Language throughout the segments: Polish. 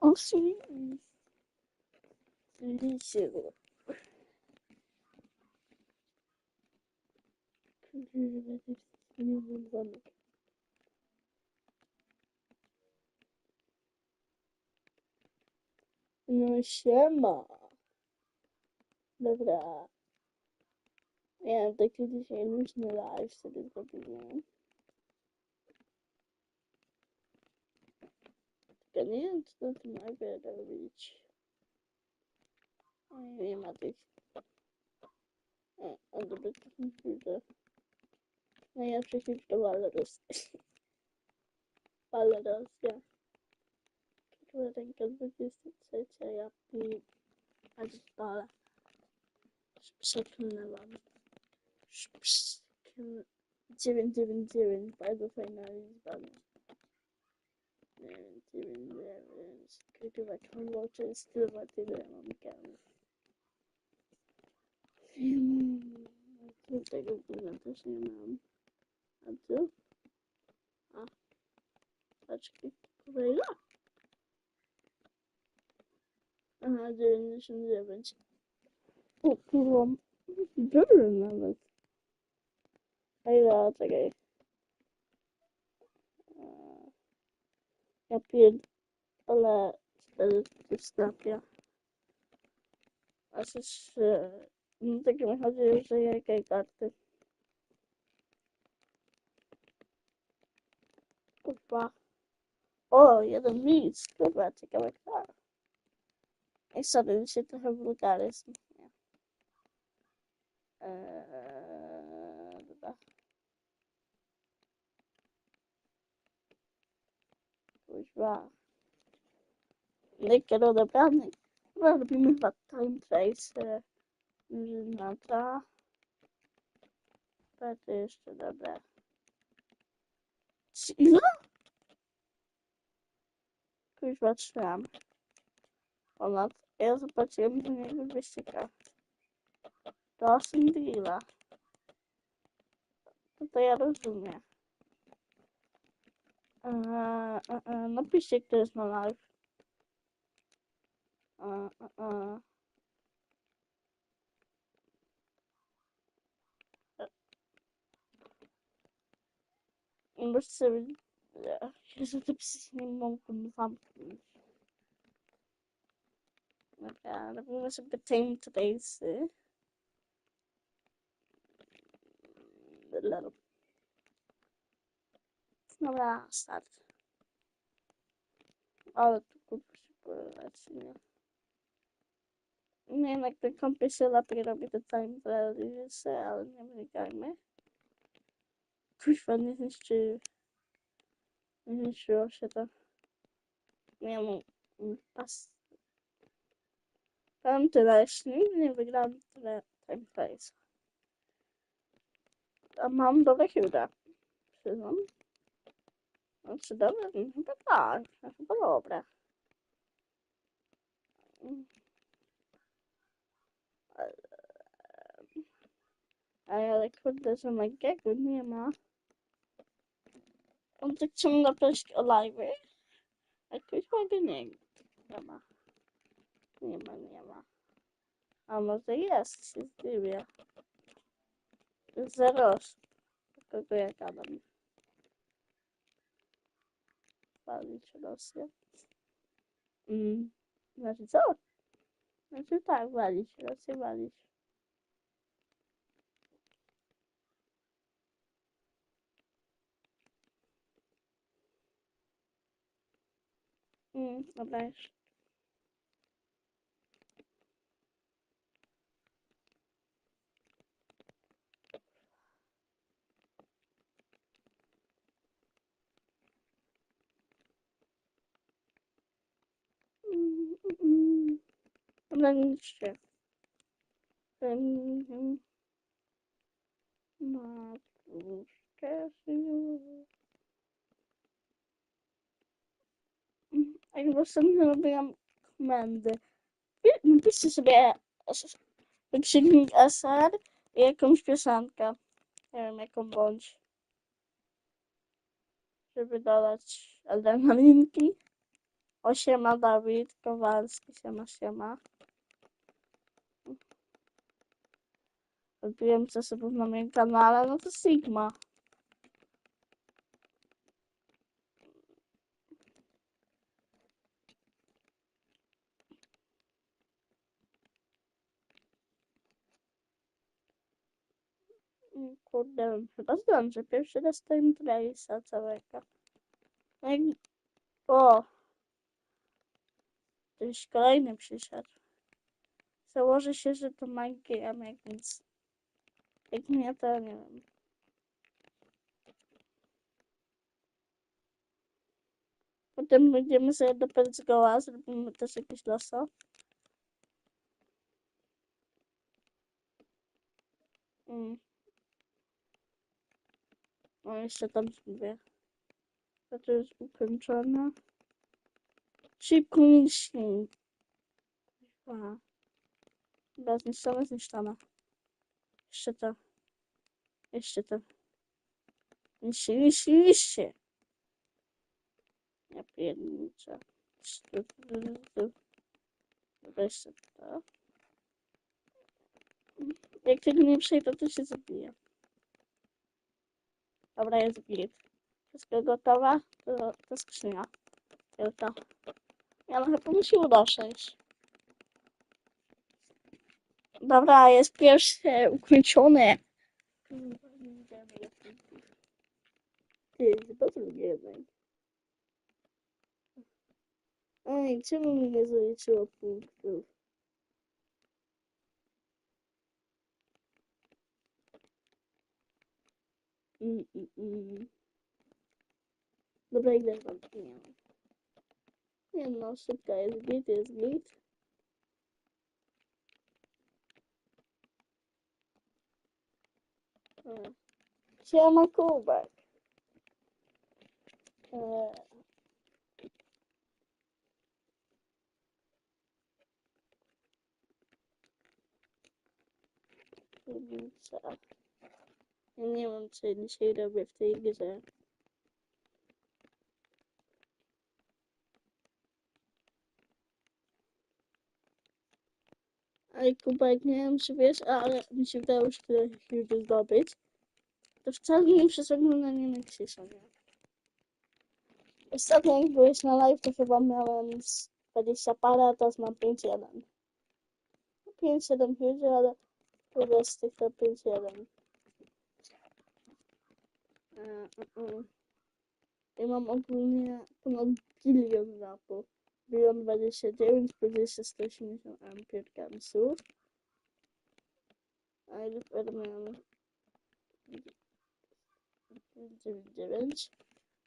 Ensuite, les zéros. Que je vais définir mon vraiment. No scema. Dobra. Ja, takie dzisiaj luźne live sobie zrobiłem. Can you install my bed or reach? Anyway, magic. Under the computer. I have to keep the walrus. walrus, yeah. Kitwa rękę z 23, ja mi pierdolę. Przeklnęłam. Przeklnęłam. 999, bardzo fajna liczba. and doing reverence. Could do like homework and still what they do on the camera. I think I could do that the same um I do. Ah. That's good. Very luck. And I'm doing this in reverence. Oh, cool. Brother in that. I love that guy. Ja pierdolę cztery w sklepie. A przecież no tak mi chodzi, że jakiej karty. Kurwa. O, jeden nic. Kurwa, ciekawe kto. Ej, sorry, dzisiaj trochę wulgaryzm. Nie. Eee, Kurwa. Lekker odebrany. Chyba robimy chyba time trace. Żynata. To jeszcze dobre. Czy Ile? Kurwa, trzymam. Ponad. Ja zobaczyłem u niego 200k. To Cinderella. To, to ja rozumiem. Uh, uh, uh, let me stick this one out. Uh, uh, uh. Number seven. Yeah, because of the positioning moment from something. Okay, let me mess up the team today, see? The little Dobra, start. Ale tu się poleci, nie? Nie wiem, jak ten komputer się lepiej robi te time trace'y, ale nie wnikajmy. Kurwa, nie zniszczy... Nie zniszczyło się to. Nie mam... Pas... Tam tyle, jeszcze nigdy nie wygrałam tyle time trace. A mam dobre chyba. Przyznam. No, czy dobre? No, chyba tak. No, chyba dobre. Ej, ale kurde, że Magiego nie ma. On tak ciągle prosi o live'y. Jakoś Magi nie, nie ma. Nie ma, nie ma. A może jest, się zdziwię. Zero osób. Kogo ja gadam. Walić Rosję. Mm. Znaczy co? Znaczy tak, walić Rosję, walić. Mm, dobra już. Dobra, niszcie. Mm, Matłuszkę A jak ostatnio robiłam komendy. Pi- Napiszcie sobie wykrzyknik SR i jakąś piosenkę. Nie wiem jaką bądź. Żeby dodać adrenalinki. Osiema Dawid Kowalski, siema, siema. Odbiłem zasobów na moim kanale, no to Sigma. Kurde, chyba zdążę. Pierwszy raz time trace'a całego. No jak... O! Ktoś kolejny przyszedł. Założę się, że to Mike Game, jak nic. Jak nie, to nie wiem. Potem będziemy sobie do Petsgoła, zrobimy też jakieś loso. Mm. O, jeszcze tam dwie. To to jest ukończone. Szybko mi śni. Aha. Dobra, zniszczone, zniszczone. Jeszcze to. Jeszcze to. Niszcie, niszcie, niszcie. Ja pierniczę. Jeszcze to. Jeszcze. Jak tego nie przejdę, to się zabije. Dobra, jest git. Wszystko gotowe? To, to skrzynia. Tylko. Ja no chyba uda przejść. Dobra, jest pierwsze ukończone. Ty, chyba drugie jeden. Ej, czemu mi nie zaliczyło punktów? Mm, mm, mm. Dobra, ile mam? Nie no, szybka jest git, jest git. Mm. Tjena Koberg. Mm. Gisa. En iemand zijn de pseudo-brief tegen Ej, Kubek, nie wiem, czy wiesz, ale mi się udało już tyle huge zdobyć. To wcale nie przeszedłem na nie Nexusa, nie? Ostatnio jak byłeś na live, to chyba miałem z 20 parę, a teraz mam 5-1. 5-7 huge, ale z tych to 5-1. E, e, e. Ja mam ogólnie ponad bilion rapów. milion nicht protože se strašně že mám pět kanců. A dopadl mám 9,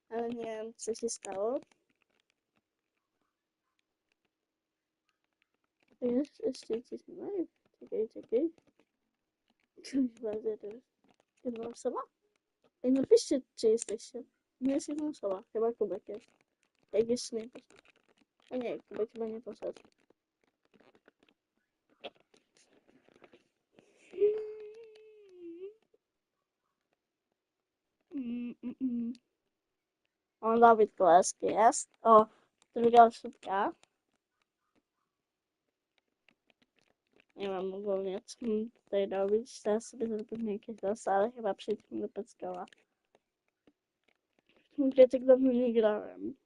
ale nevím, co se stalo. Takže ještě ti mají. Čekej, čekej. To vypadá to. Jenom sama? Jenom píšte, či jste ještě. so. sama, chyba kubekem. Jak je smí nie, Kubek chyba nie poszedł. Mm, mm, mm. O, Dawid Koleski jest. O, druga osóbka. Nie wiem ogólnie, co mam tutaj robić. Teraz sobie zrobimy jakieś losy, ale chyba przejdźmy do tym grę tak.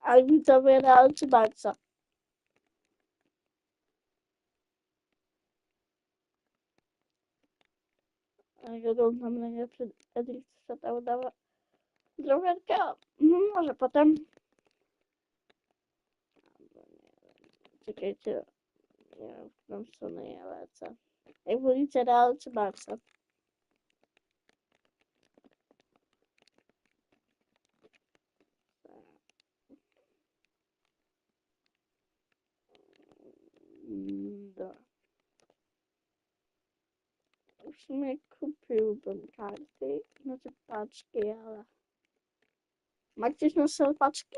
Aí to também era antes Marta. Jogou na mnie przed Edrica, ta udała drogerkę. No może potem. Czekajcie, to wiem, w którą stronę ja lecę. Jak wolicie Real czy sumie kupiłbym karty, znaczy paczki, ale... Ma ktoś na sel paczki?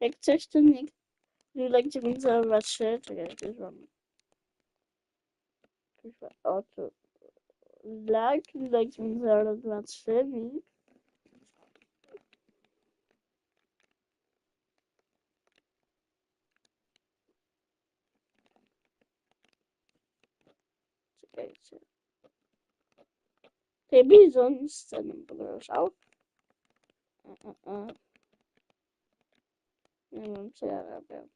Jak coś, to niech Julek 903, czekaj, już mam o tu. 0, 2, 3, mi. Czekajcie. Ty bizon. E, e, e. Nie wiem, co ja robię.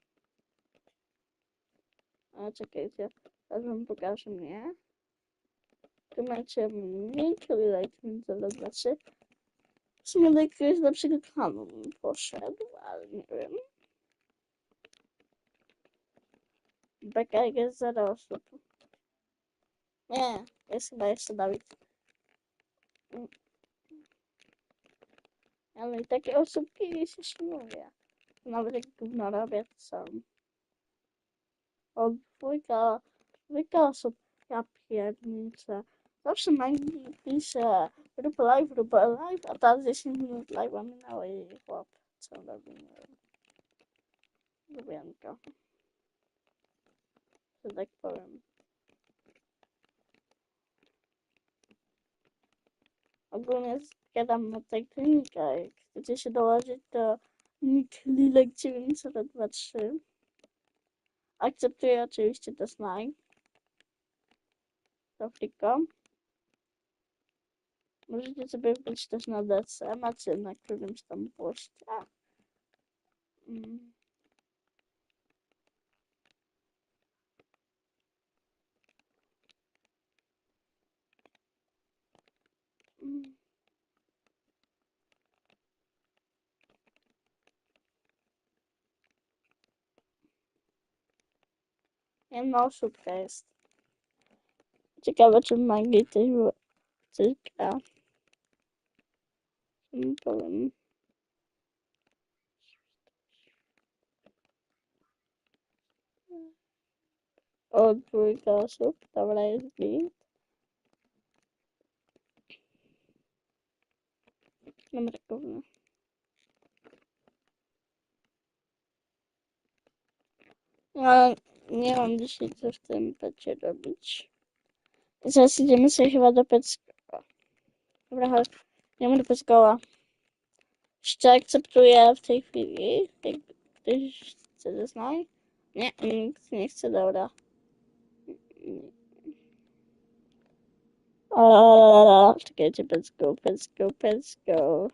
A czekajcie, teraz wam pokażę mnie. Tu macie mnie, czyli like 0, 2, 3. W sumie do jakiegoś lepszego bym poszedł, ale nie wiem. Beka jest zero osób. É, esse vai estudar. Ela está aqui, eu soube que existia, velho. Não vou ter que ignorar a Beta, sabe? Óbvio foi que ela. Foi que ela soube que a pianista. Sabe se mais pizza. Grupo live, grupo live. Ela tá 16 minutos live, a mina vai com a opção da minha. Tô vendo. Isso daqui problema. Ogólnie zgadam na tej klinikę. Jak chcecie się dołożyć, to nick Lilek 923. Akceptuję oczywiście też naj. To tylko. Możecie sobie wbić też na DC, macie na którymś tam poście. Mm. Jedna osóbka jest. Ciekawe, czy magii też było. Coś gra. Nie powiem. O, dwójka osób. Dobra, jest git. Dobra, gówno. No, nie mam dzisiaj co w tym pecie robić. Zaraz idziemy sobie chyba do Peckoła. Dobra, chodź. Idziemy do Peckoła. Jeszcze akceptuję w tej chwili. Jak ktoś chce zeznaj. Nie, nikt nie chce, dobra. O, czekajcie, let's go, let's.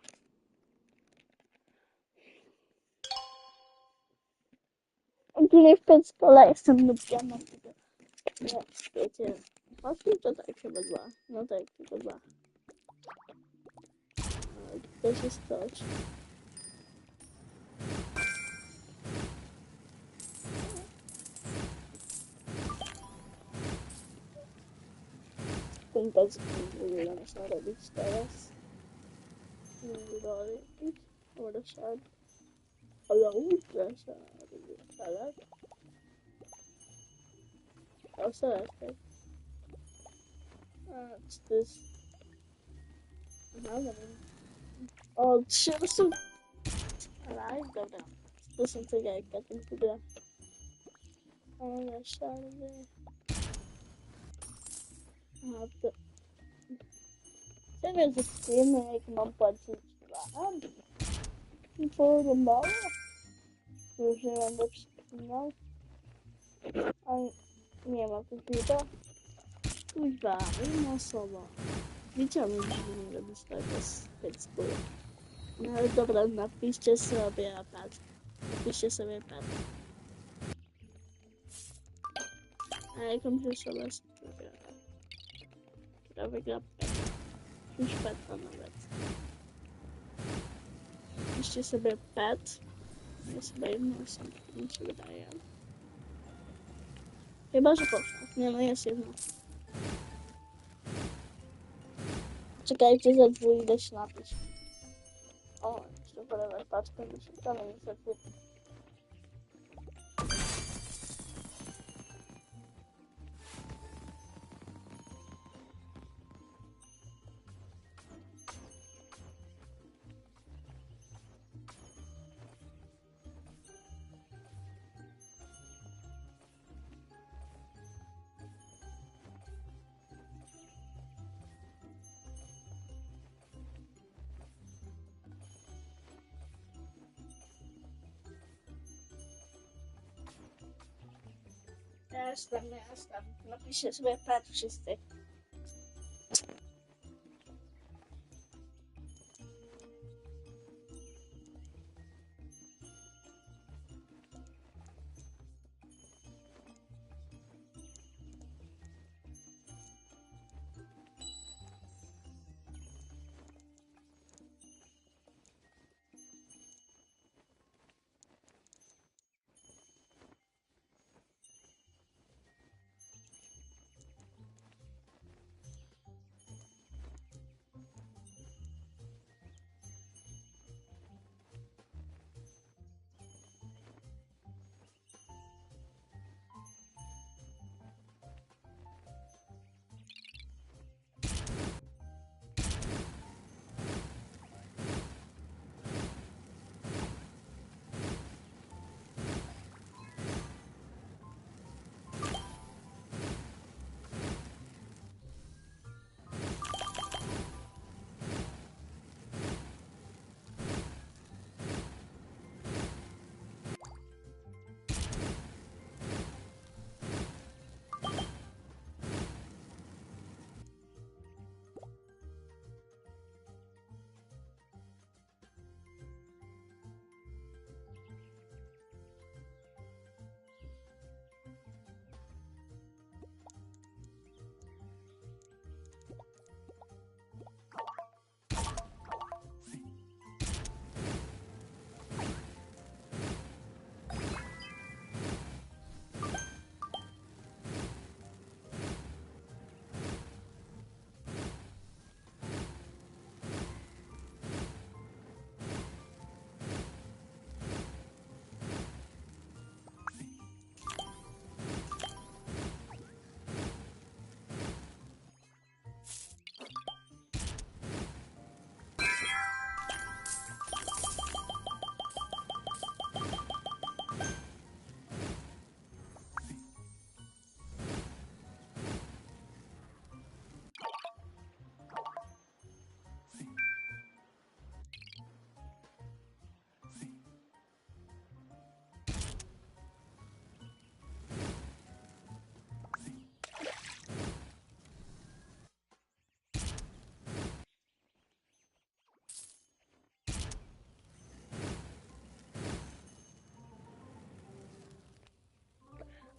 Actually, let's collect some of them. Let's go to. Let's keep that action as well. Not action as well. This is touch. I think that's really on the side of these stairs. And we got it. What a shard. Hello, yeah. Hello? Oh, so that's good. What's this? Another one. Oh, shit, this is... I go down. Listen to I got them to do. Oh, my shot in there. I have to... I think there's a screen that I can bump buttons. I'm... For the moment. Nie będę przypominał. A nie ma komputera. Kuźwa, jedna osoba. Wiedziałem, że nie taka z Pittsburgh. No ale dobra, napiszcie sobie pad. Napiszcie sobie pad. A osobę sobie która wygra. Już peta nawet. Napiszcie sobie pet. Ja sobie jedną osobę, mi się wydaje. Chyba, że poszła. Nie no, jest jedna. Czekajcie, za dwóch idę się napić. O, jeszcze polewać paczkę, mi się to niestety. Jestem, jestem. Napiszcie sobie pet wszyscy.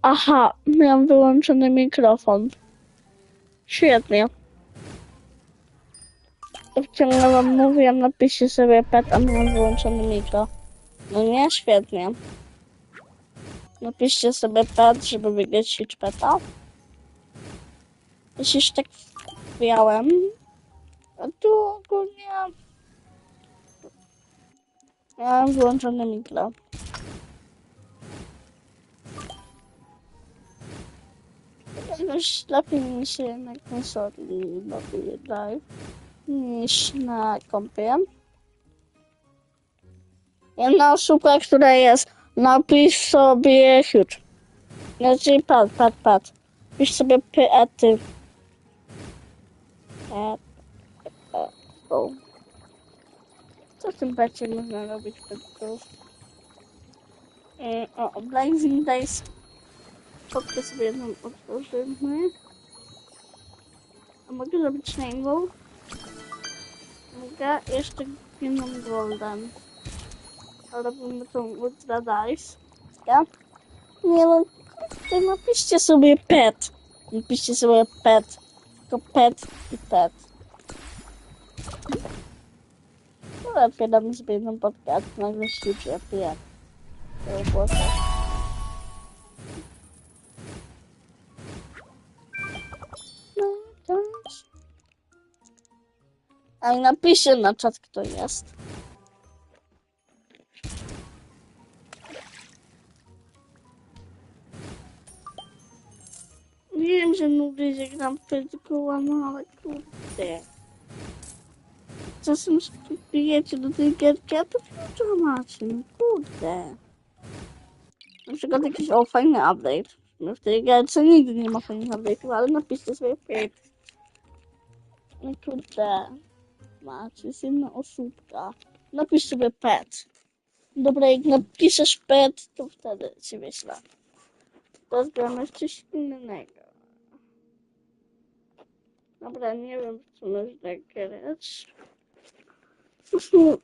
Aha, miałam wyłączony mikrofon. Świetnie. Ciągle mówiłam, napiszcie sobie pet, a miałam wyłączony mikro. No nie, świetnie. Napiszcie sobie pet, żeby wygrać peta. Jeśli już tak miałem, a tu ogólnie miałam wyłączone mikro. Jakoś lepiej mi się na konsoli bawi live niż na kompie. Jedna osoba, która jest, napisz sobie huge. Znaczy, pad, pad, pad. Pisz sobie. Pet. O. Co tym becie można robić petów? E, O, Blazing Days. Fotkę sobie jedną otworzymy. A mogę zrobić rainbow? Mogę jeszcze jedną golden. Robimy tą ultra dice. Ja? Nie no, kurde, napiszcie sobie pet. Napiszcie sobie pet. Tylko pet i pet. No lepiej damy sobie jedną to nagle się jak. To by było tak. A i napiszcie na czat, kto jest. Wiem, że mówię, że gram Pedikoła, no ale kurde. Czasem wbijecie do tej gierki, a to co macie, no kurde. Na przykład jakiś o fajny update. No w tej gierce nigdy nie ma fajnych update'ów, ale napiszcie sobie pet. No kurde. Macie, jest jedna osóbka. Napisz sobie pet. Dobra, jak napiszesz pet, to wtedy ci wyślę. To zgramy w coś innego. Dobra, nie wiem, co można grać.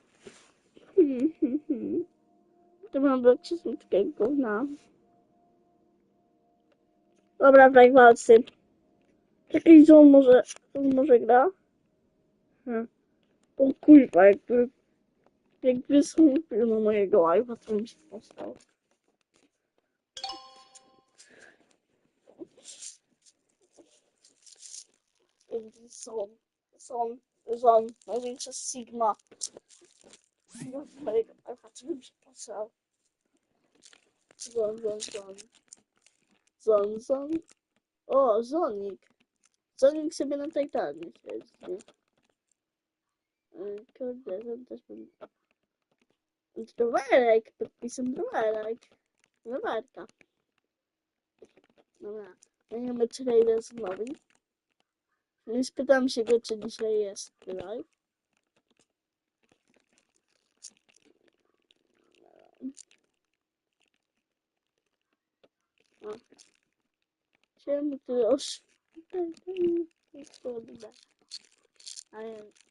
To mam blocie są takie gówna. Dobra, w walcy. Jakiś zon może, może gra? Hmm. O kurwa, jakby, jakby są na mojego live'a, to mi się postał. Zon, zon, zon, największa sigma. Sigma z mojego live'a, to mi się postał. Zon, zon, zon. Zon, zon. O, Zonik. Zonik sobie na Titanie siedzi. Mm, kurde, tam też mam... Drowarek, podpisem drowarek. Drowarka. Dobra, będziemy trader z nowy. Nie spytam się go, czy dzisiaj jest live. Czemu ty osz... Kurde. A więc...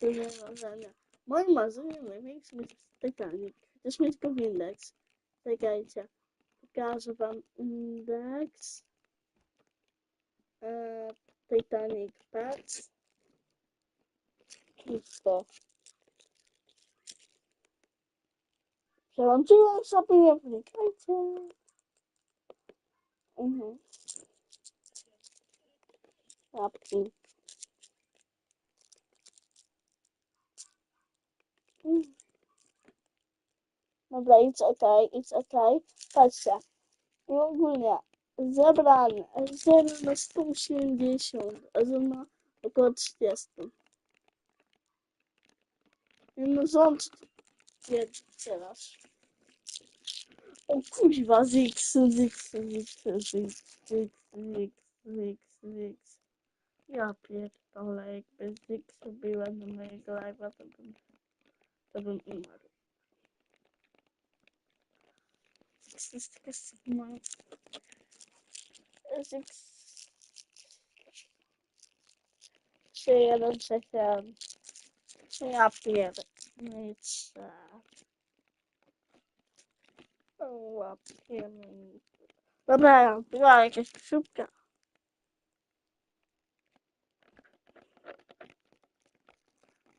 Уже mix мазуемый микс мы стаканник. ik есть index в индекс. Czekajcie. Pokażę van indeks. E, Titanic Pets. zo to. Przełączyłem sobie, nie. Mhm. Łapki. Dobra, it's okay, it's okay. Patrzcie. I ogólnie zebrany 0 na 180, a 0 na około 30. I no rząd jest teraz. O kuźwa, Zix, Zix, Zix, Zix, Zix, Zix, Zix, Zix. Ja pierdolę, jakby Zix byłem na mojego live'a, to bym, to bym umarł. To jest taka sama... Czy jeden czekam? Czy ja pierdolę? No i co? Łapiemy. Dobra, była jakaś szybka.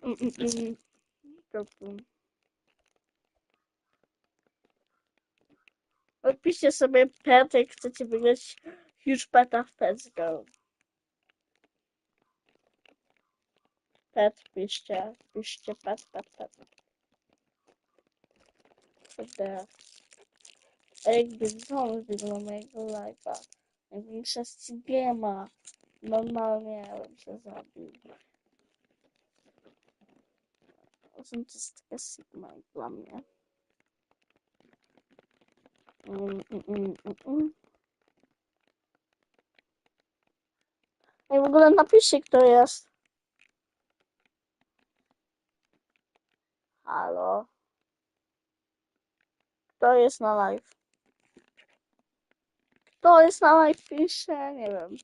Mm-mm-mm. Dobra. Odpiszcie sobie pet, jak chcecie wygrać huge peta w Pets Go. Pet, piszcie, piszcie pet, pet, pet. Kurde. Jakby znowu wygląda mojego live'a. Największa ścigema. Normalnie bym się zabił. To jest taka sigma dla mnie. Mm, mm, mm, mm, mm. Ej, w ogóle napiszcie kto jest. Halo. Kto jest na live? Kto jest na live? Pisze, nie wiem.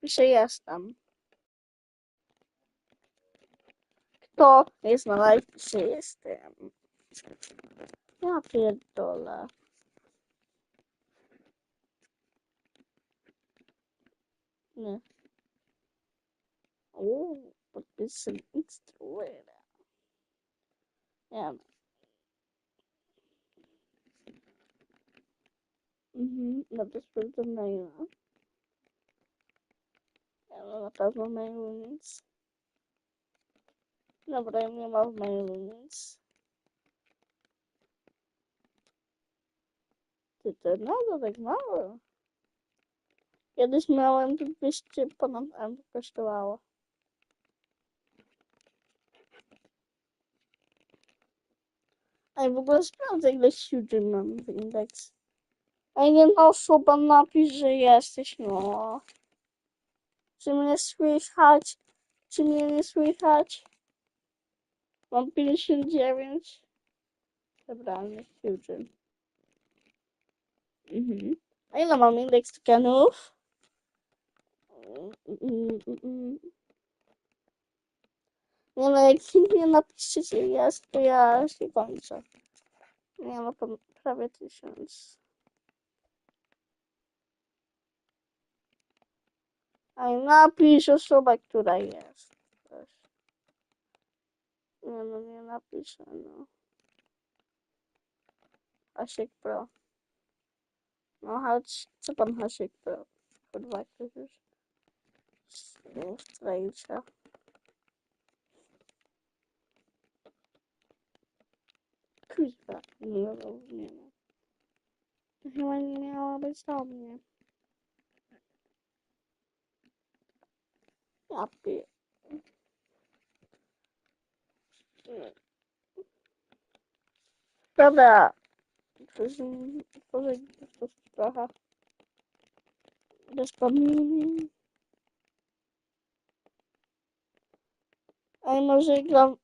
Pisze jestem. top is my life system. Happy feel dollar. Yeah. Oh, but this is an extra Yeah. Mm-hmm. Not just for the name. I don't know that my runes. Dobra, nie ma w mailu nic. Ty to no, tak mało. Kiedyś miałem to 200 ponad M kosztowało. A w ogóle sprawdzę ile siódmy mam w indeks. A jedna osoba napisz, że jesteś, no. Czy mnie słychać? Czy mnie nie słychać? Mam 59. Dobra, nie siódmy. Mhm. A ile mam indeks mm. Nie no, jak nie napiszecie jest, to ja się kończę. Nie no, prawie tysiąc. Aj, napisz osobę, która jest. Nemám je napíšeno. Hašek Pro. No hač, co tam Hašek Pro? Podvakrát už. Strejča. Kuźwa, nie rozumiem. Chyba nie miała być do mnie. Ja pier... Dobra. To jest trochę... Bez pomini. Ej, może gram